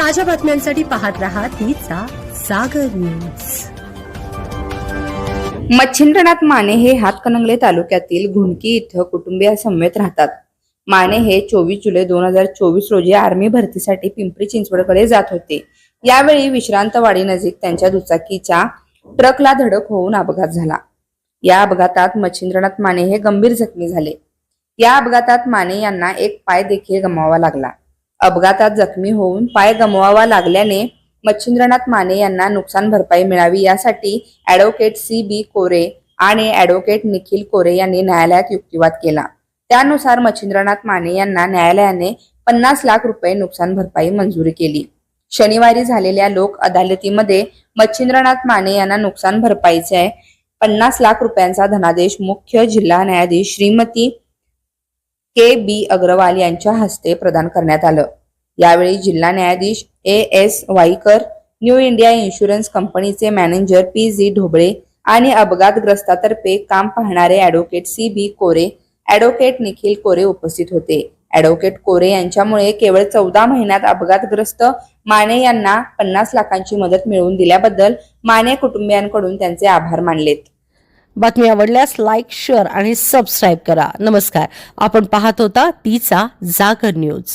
ताज्या बातम्यांसाठी पाहत राहा तिचा सागर न्यूज. मच्छिंद्रनाथ माने हे हातकणंगले तालुक्यातील घुणकी इथं कुटुंबियासमवेत राहतात. माने हे चोवीस जुलै दोन हजार चोवीस रोजी आर्मी भरतीसाठी पिंपरी चिंचवडकडे जात होते. यावेळी विश्रांतवाडी नजीक त्यांच्या दुचाकीच्या ट्रकला धडक होऊन अपघात झाला. या अपघातात मच्छिंद्रनाथ माने हे गंभीर जखमी झाले. या अपघातात माने यांना एक पाय देखील गमावा लागला. अपघातात जखमी होऊन पाय गमवावा लागल्याने मच्छिंद्रनाथ माने यांना नुकसान भरपाई मिळावी यासाठी ॲडव्होकेट सी बी कोरे आणि ॲडव्होकेट निखिल कोरे यांनी न्यायालयात युक्तिवाद केला. त्यानुसार मच्छिंद्रनाथ माने यांना न्यायालयाने पन्नास लाख रुपये नुकसान भरपाई मंजुरी केली. शनिवारी झालेल्या लोक अदालतीमध्ये मच्छिंद्रनाथ माने यांना नुकसान भरपाईचे पन्नास लाख रुपयांचा धनादेश मुख्य जिल्हा न्यायाधीश श्रीमती के बी अग्रवाल यांच्या हस्ते प्रदान करण्यात आलं. यावेळी जिल्हा न्यायाधीश A S Waikar new India insurance कंपनीचे मॅनेजर पी जी ढोबळे आणि अपघातग्रस्तातर्फे काम पाहणारे advocate C B Kore advocate Nikhil Kore उपस्थित होते. ॲडव्होकेट कोरे यांच्यामुळे केवळ चौदा महिन्यात अपघातग्रस्त माने यांना पन्नास लाखांची मदत मिळवून दिल्याबद्दल माने कुटुंबियांकडून त्यांचे आभार मानलेत. बातमी आवडल्यास लाईक शेअर आणि सबस्क्राईब करा. नमस्कार. आपण पाहत होता तिचा जागर न्यूज